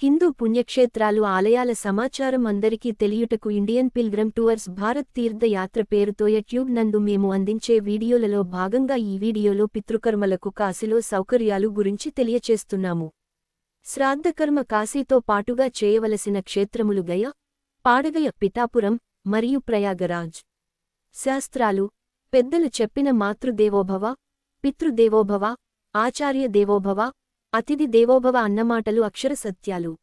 హిందూ పుణ్యక్షేత్రాలు ఆలయాల సమాచారం అందరికీ తెలియుటకు Indian pilgrim tours Bharat Tirthayatra పేరుతో యూట్యూబ్ నందు మేము అందించే వీడియోలలో భాగంగా ఈ వీడియోలో పితృకర్మలకు కాశీలో సౌకర్యాలు గురించి తెలియచేస్తున్నాము. శ్రాద్ధకర్మ కాశీతో పాటుగా చేయవలసిన క్షేత్రములు గయ పాడగయ పిఠాపురం మరియు ప్రయాగరాజ్. శాస్త్రాలు పెద్దలు చెప్పిన మాతృదేవోభవ పితృదేవోభవ ఆచార్య దేవోభవ అతిథి దేవోభవ అన్నమాటలు అక్షర సత్యాలు.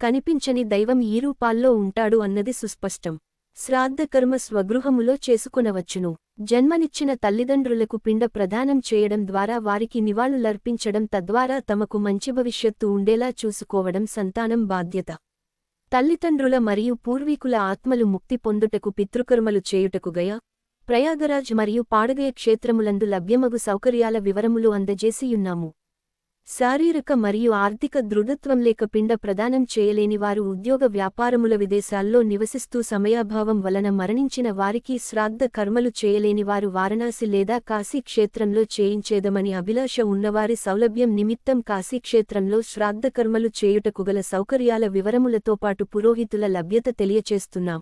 కనిపించని దైవం ఈ రూపాల్లో ఉంటాడు అన్నది సుస్పష్టం. శ్రాద్ధకర్మ స్వగృహములో చేసుకునవచ్చును. జన్మనిచ్చిన తల్లిదండ్రులకు పిండ ప్రదానం చేయడం ద్వారా వారికి నివాళులర్పించడం తద్వారా తమకు మంచి భవిష్యత్తు ఉండేలా చూసుకోవడం సంతానం బాధ్యత. తల్లిదండ్రుల మరియు పూర్వీకుల ఆత్మలు ముక్తి పొందుటకు పితృకర్మలు చేయుటకు గయ ప్రయాగరాజ్ మరియు పాడగయ క్షేత్రములందు లభ్యమగు సౌకర్యాల వివరములు అందజేసియున్నాము. శారీరక మరియు ఆర్థిక దృఢత్వం లేక పిండ ప్రదానం చేయలేని వారు ఉద్యోగ వ్యాపారముల విదేశాల్లో నివసిస్తూ సమయాభావం వలన మరణించిన వారికి శ్రాద్ధ కర్మలు చేయలేని వారు వారణాసి లేదా కాశీ క్షేత్రంలో చేయించేదమని అభిలాష ఉన్నవారి సౌలభ్యం నిమిత్తం కాశీ క్షేత్రంలో శ్రాద్ధ కర్మలు చేయుటకు గల సౌకర్యాల వివరములతో పాటు పురోహితుల లభ్యత తెలియచేస్తున్నాం.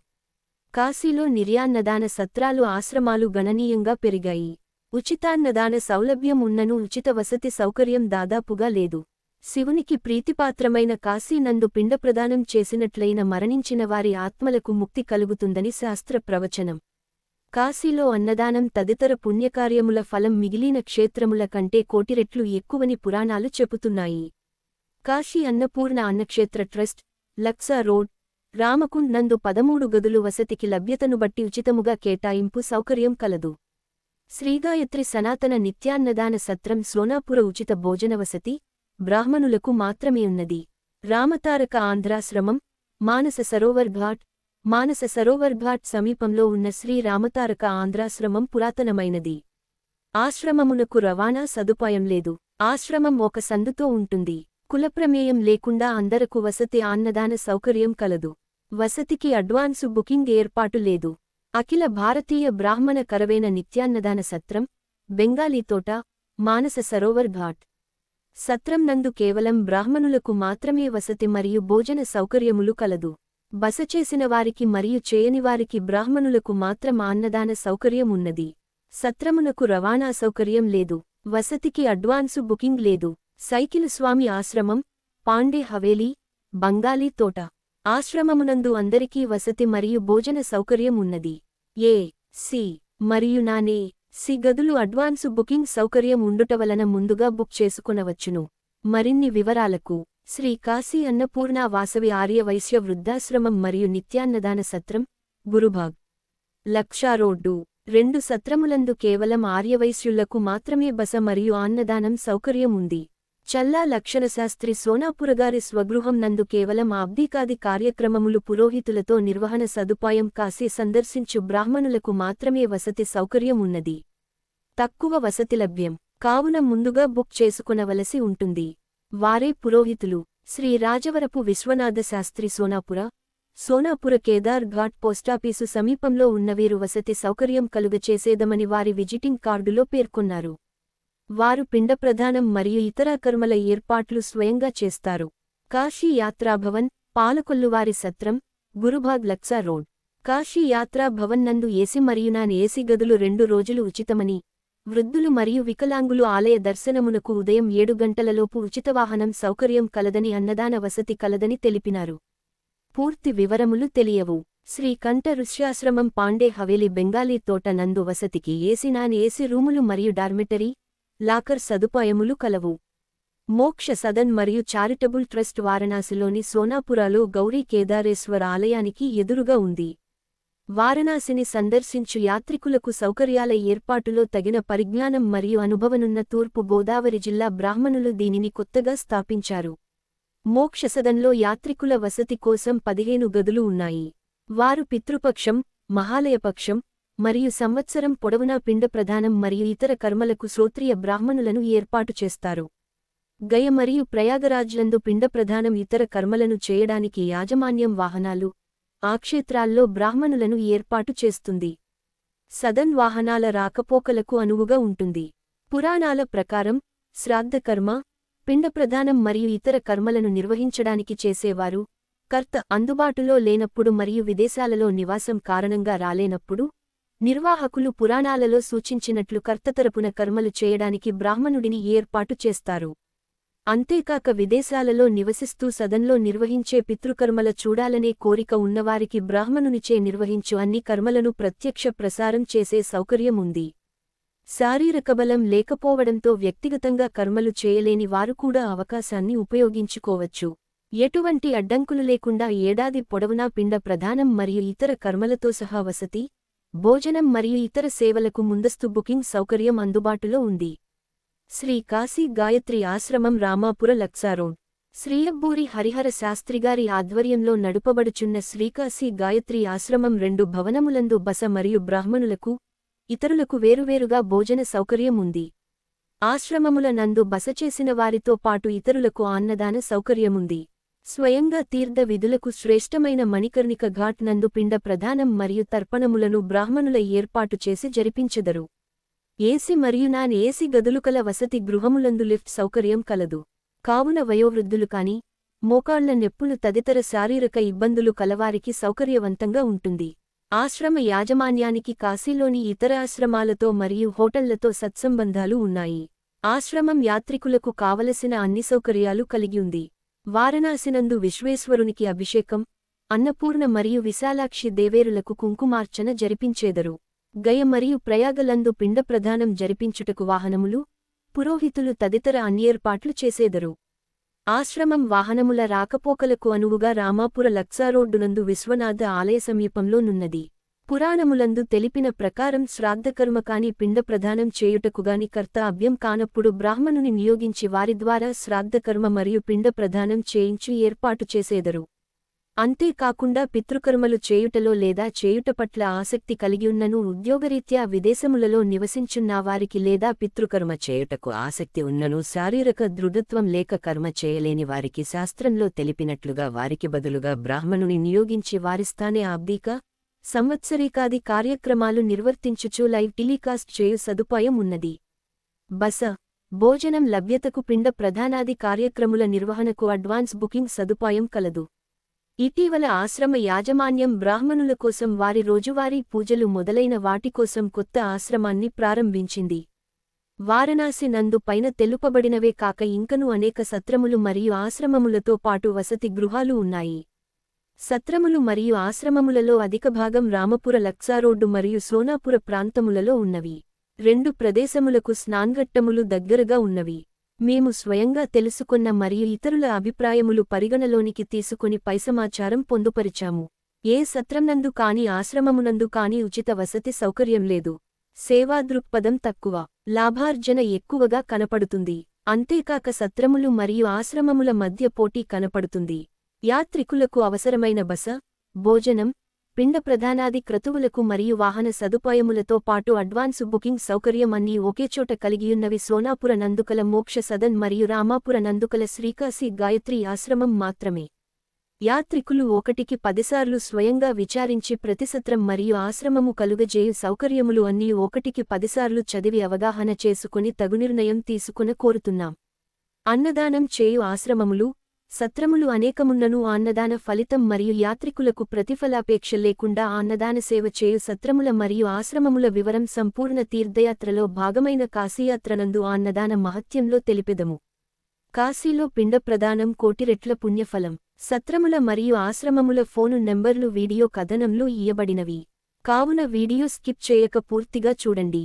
కాశీలో నిర్యాన్నదాన సత్రాలు ఆశ్రమాలు గణనీయంగా పెరిగాయి. ఉచితాన్నదాన సౌలభ్యం ఉన్నను ఉచిత వసతి సౌకర్యం దాదాపుగా లేదు. శివునికి ప్రీతిపాత్రమైన కాశీనందు పిండప్రదానం చేసినట్లయిన మరణించిన వారి ఆత్మలకు ముక్తి కలుగుతుందని శాస్త్ర ప్రవచనం. కాశీలో అన్నదానం తదితర పుణ్యకార్యముల ఫలం మిగిలిన క్షేత్రముల కంటే కోటిరెట్లు ఎక్కువని పురాణాలు చెబుతున్నాయి. కాశీ అన్నపూర్ణ అన్నక్షేత్ర ట్రస్ట్ లక్సా రోడ్ రామకుండ్ నందు పదమూడు గదులు వసతికి లభ్యతను బట్టి ఉచితముగా కేటాయింపు సౌకర్యం కలదు. శ్రీగాయత్రి సనాతన నిత్యాన్నదాన సత్రం సోనాపుర ఉచిత భోజన వసతి బ్రాహ్మణులకు మాత్రమే ఉన్నది. రామతారక ఆంధ్రాశ్రమం మానస సరోవర్ ఘాట్ మానస సరోవర్ ఘాట్ సమీపంలో ఉన్న శ్రీ రామతారక ఆంధ్రాశ్రమం పురాతనమైనది. ఆశ్రమమునకు రవాణా సదుపాయం లేదు. ఆశ్రమం ఒక సందుతో ఉంటుంది. కులప్రమేయం లేకుండా అందరకు వసతి అన్నదాన సౌకర్యం కలదు. వసతికి అడ్వాన్సు బుకింగ్ ఏర్పాటు లేదు. అఖిల భారతీయ బ్రాహ్మణ కరవేన నిత్యాన్నదాన సత్రం బెంగాలీతోట మానస సరోవర్ ఘాట్. సత్రం నందు కేవలం బ్రాహ్మణులకు మాత్రమే వసతి మరియు భోజన సౌకర్యములు కలదు. బస చేసిన వారికి మరియు చేయనివారికి బ్రాహ్మణులకు మాత్రం అన్నదాన సౌకర్యం ఉన్నది. సత్రమునకు రవాణా సౌకర్యం లేదు. వసతికి అడ్వాన్సు బుకింగ్ లేదు. సైకిలు స్వామి ఆశ్రమం పాండే హవేలీ బంగాలీ తోట. ఆశ్రమమునందు అందరికీ వసతి మరియు భోజన సౌకర్యం ఉన్నది. ఏ సి మరియు నానే సి గదులు అడ్వాన్సు బుకింగ్ సౌకర్యం ఉండుట వలన ముందుగా బుక్ చేసుకునవచ్చును. మరిన్ని వివరాలకు శ్రీ కాశీ అన్నపూర్ణ వాసవి ఆర్య వైశ్య వృద్ధాశ్రమం మరియు నిత్యాన్నదాన సత్రం గురుభాగ్. లక్షా రోడ్డు రెండు సత్రములందు కేవలం ఆర్యవైశ్యులకు మాత్రమే బస మరియు అన్నదానం సౌకర్యం ఉంది. చల్లా లక్షణశాస్త్రి సోనాపురగారి స్వగృహం నందు కేవలం ఆబ్దికాది కార్యక్రమములు పురోహితులతో నిర్వహణ సదుపాయం కాసి సందర్శించు బ్రాహ్మణులకు మాత్రమే వసతి సౌకర్యం ఉన్నది తక్కువ వసతి లభ్యం. కావున ముందుగా బుక్ చేసుకునవలసి ఉంటుంది. వారే పురోహితులు. శ్రీ రాజవరపు విశ్వనాథశాస్త్రి సోనాపుర సోనాపుర కేదార్ ఘాట్ పోస్టాఫీసు సమీపంలో ఉన్నవీరు వసతి సౌకర్యం కలుగచేసేదమని వారి విజిటింగ్ కార్డులో పేర్కొన్నారు. వారు పిండప్రధానం మరియు ఇతర కర్మల ఏర్పాట్లు స్వయంగా చేస్తారు. కాశీ యాత్రాభవన్ పాలకొల్లువారి సత్రం గురుభాగ్ లక్సా రోడ్. కాశీ భవన్ నందు ఏసి మరియు నాన్ ఏసి గదులు రెండు రోజులు ఉచితమని వృద్ధులు మరియు వికలాంగులు ఆలయ దర్శనమునకు ఉదయం ఏడు గంటలలోపు ఉచిత వాహనం సౌకర్యం కలదని అన్నదాన వసతి కలదని తెలిపినారు. పూర్తి వివరములు తెలియవు. శ్రీ కంఠ ఋష్యాశ్రమం పాండే హవేలి బెంగాలీ తోట నందు వసతికి ఏసి నాన్ ఏసి రూములు మరియు డార్మిటరీ లాకర్ సదుపాయములు కలవు. మోక్ష సదన్ మరియు చారిటబుల్ ట్రస్ట్ వారణాసిలోని సోనాపురాలో గౌరీ కేదారేశ్వర ఆలయానికి ఎదురుగా ఉంది. వారణాసిని సందర్శించు యాత్రికులకు సౌకర్యాల ఏర్పాటులో తగిన పరిజ్ఞానం మరియు అనుభవనున్న తూర్పు గోదావరి జిల్లా బ్రాహ్మణులు దీనిని కొత్తగా స్థాపించారు. మోక్షసదన్లో యాత్రికుల వసతి కోసం పదిహేను గదులు ఉన్నాయి. వారు పితృపక్షం మహాలయపక్షం మరియు సంవత్సరం పొడవునా పిండ ప్రధానం మరియు ఇతర కర్మలకు శ్రోత్రియ బ్రాహ్మణులను ఏర్పాటు చేస్తారు. గయ మరియు ప్రయాగరాజ్లందు పిండ ప్రధానం ఇతర కర్మలను చేయడానికి యాజమాన్యం వాహనాలు ఆ క్షేత్రాల్లో బ్రాహ్మణులను ఏర్పాటు చేస్తుంది. సదన్ వాహనాల రాకపోకలకు అనువుగా ఉంటుంది. పురాణాల ప్రకారం శ్రాద్ధకర్మ పిండప్రధానం మరియు ఇతర కర్మలను నిర్వహించడానికి చేసేవారు కర్త అందుబాటులో లేనప్పుడు మరియు విదేశాలలో నివాసం కారణంగా రాలేనప్పుడు నిర్వాహకులు పురాణాలలో సూచించినట్లు కర్తతరపున కర్మలు చేయడానికి బ్రాహ్మణుడిని ఏర్పాటు చేస్తారు. అంతేకాక విదేశాలలో నివసిస్తూ సదన్లో నిర్వహించే పితృకర్మల చూడాలనే కోరిక ఉన్నవారికి బ్రాహ్మణునిచే నిర్వహించు అన్ని కర్మలను ప్రత్యక్ష ప్రసారం చేసే సౌకర్యం ఉంది శారీరక బలం లేకపోవడంతో వ్యక్తిగతంగా కర్మలు చేయలేని వారు కూడా అవకాశాన్ని ఉపయోగించుకోవచ్చు. ఎటువంటి అడ్డంకులు లేకుండా ఏడాది పొడవునా పిండ ప్రధానం మరియు ఇతర కర్మలతో సహా వసతి భోజనం మరియు ఇతర సేవలకు ముందస్తు బుకింగ్ సౌకర్యం అందుబాటులో ఉంది. శ్రీ కాశీ గాయత్రి ఆశ్రమం రామాపుర లక్సారోడ్ శ్రీయబ్బూరి హరిహర శాస్త్రిగారి ఆధ్వర్యంలో నడుపబడుచున్న శ్రీకాశీ గాయత్రి ఆశ్రమం రెండు భవనములందు బస మరియు బ్రాహ్మణులకు ఇతరులకు వేరువేరుగా భోజన సౌకర్యం ఉంది. ఆశ్రమముల నందు బస చేసిన వారితో పాటు ఇతరులకు అన్నదాన సౌకర్యముంది. స్వయంగా తీర్థ విధులకు శ్రేష్టమైన మణికర్ణిక ఘాట్ నందు పిండ ప్రధానం మరియు తర్పణములను బ్రాహ్మణుల ఏర్పాటు చేసి జరిపించెదరు. ఏసి మరియు నాన్ ఏసి గదులు కల వసతి గృహములందు లిఫ్ట్ సౌకర్యం కలదు. కావున వయోవృద్ధులు కాని మోకాళ్ళ నెప్పులు తదితర శారీరక ఇబ్బందులు కలవారికి సౌకర్యవంతంగా ఉంటుంది. ఆశ్రమ యాజమాన్యానికి కాశీలోని ఇతర ఆశ్రమాలతో మరియు హోటళ్ళతో సత్సంబంధాలు ఉన్నాయి. ఆశ్రమం యాత్రికులకు కావలసిన అన్ని సౌకర్యాలు కలిగి ఉంది. వారణాసినందు విశ్వేశ్వరునికి అభిషేకం అన్నపూర్ణ మరియు విశాలాక్షి దేవేరులకు కుంకుమార్చన జరిపించేదరు. గయ మరియు ప్రయాగలందు పిండప్రధానం జరిపించుటకు వాహనములు పురోహితులు తదితర అన్యేర్పాట్లు చేసేదరు. ఆశ్రమం వాహనముల రాకపోకలకు అనువుగా రామాపుర లక్సారోడ్డునందు విశ్వనాథ ఆలయ సమీపంలో నున్నది. పురాణములందు తెలిపిన ప్రకారం శ్రాద్ధకర్మకాని కాని ప్రదానం చేయుటకుగాని కర్త అభ్యం కానప్పుడు బ్రాహ్మణుని నియోగించి వారి ద్వారా శ్రాద్ధకర్మ మరియు పిండప్రధానం చేయించి ఏర్పాటు చేసేదరు. అంతేకాకుండా పితృకర్మలు చేయుటలో లేదా చేయుట పట్ల ఆసక్తి కలిగియున్నను ఉద్యోగరీత్యా విదేశములలో నివసించున్నావారికి లేదా పితృకర్మ చేయుటకు ఆసక్తి ఉన్నను శారీరక దృఢత్వం లేక కర్మ చేయలేని వారికి శాస్త్రంలో తెలిపినట్లుగా వారికి బదులుగా బ్రాహ్మణుని నియోగించి వారిస్తానే ఆబ్దీక సంవత్సరీకాది కార్యక్రమాలు నిర్వర్తించుచు లైవ్ టెలికాస్ట్ చేయు సదుపాయం ఉన్నది. బస. భోజనం లభ్యతకు పిండ ప్రధానాది కార్యక్రముల నిర్వహణకు అడ్వాన్స్ బుకింగ్ సదుపాయం కలదు. ఇటీవల ఆశ్రమ యాజమాన్యం బ్రాహ్మణుల కోసం వారి రోజువారీ పూజలు మొదలైన వాటికోసం కొత్త ఆశ్రమాన్ని ప్రారంభించింది. వారణాసి నందు పైన తెలుపబడినవే కాక ఇంకను అనేక సత్రములు మరియు ఆశ్రమములతో పాటు వసతి గృహాలు ఉన్నాయి. సత్రములు మరియు ఆశ్రమములలో అధిక భాగం రామపుర లక్సారోడ్డు మరియు సోనాపుర ప్రాంతములలో ఉన్నవి. రెండు ప్రదేశములకు స్నాన్ఘట్టములు దగ్గరగా ఉన్నవి. మేము స్వయంగా తెలుసుకున్న మరియు ఇతరుల అభిప్రాయములు పరిగణలోనికి తీసుకుని పై సమాచారం పొందుపరిచాము. ఏ సత్రంనందు కాని ఆశ్రమమునందు కాని ఉచిత వసతి సౌకర్యం లేదు. సేవా దృక్పథం తక్కువ. లాభార్జన ఎక్కువగా కనపడుతుంది. అంతేకాక సత్రములు మరియు ఆశ్రమముల మధ్య పోటీ కనపడుతుంది. యాత్రికులకు అవసరమైన బస భోజనం పిండ ప్రధానాది క్రతువులకు మరియు వాహన సదుపాయములతో పాటు అడ్వాన్సు బుకింగ్ సౌకర్యం అన్నీ ఒకేచోట కలిగియున్నవి. సోనాపుర నందుకల మోక్ష సదన్ మరియు రామాపుర నందుకల శ్రీకాశి గాయత్రి ఆశ్రమం మాత్రమే. యాత్రికులు ఒకటికి పదిసార్లు స్వయంగా విచారించి ప్రతిసత్రం మరియు ఆశ్రమము కలుగజేయు సౌకర్యములు అన్నీ ఒకటికి పదిసార్లు చదివి అవగాహన చేసుకుని తగునిర్ణయం తీసుకున కోరుతున్నాం. అన్నదానం చేయు ఆశ్రమములు సత్రములు అనేకమున్నను అన్నదాన ఫలితం మరియు యాత్రికులకు ప్రతిఫలాపేక్ష లేకుండా అన్నదాన సేవ చేయు సత్రముల మరియు ఆశ్రమముల వివరం సంపూర్ణ తీర్థయాత్రలో భాగమైన కాశీయాత్రనందు అన్నదాన మహత్యంలో తెలిపెదము. కాశీలో పిండ ప్రదానం కోటిరెట్ల పుణ్యఫలం. సత్రముల మరియు ఆశ్రమముల ఫోను నెంబర్లు వీడియో కథనంలో ఇయ్యబడినవి. కావున వీడియో స్కిప్ చేయక పూర్తిగా చూడండి.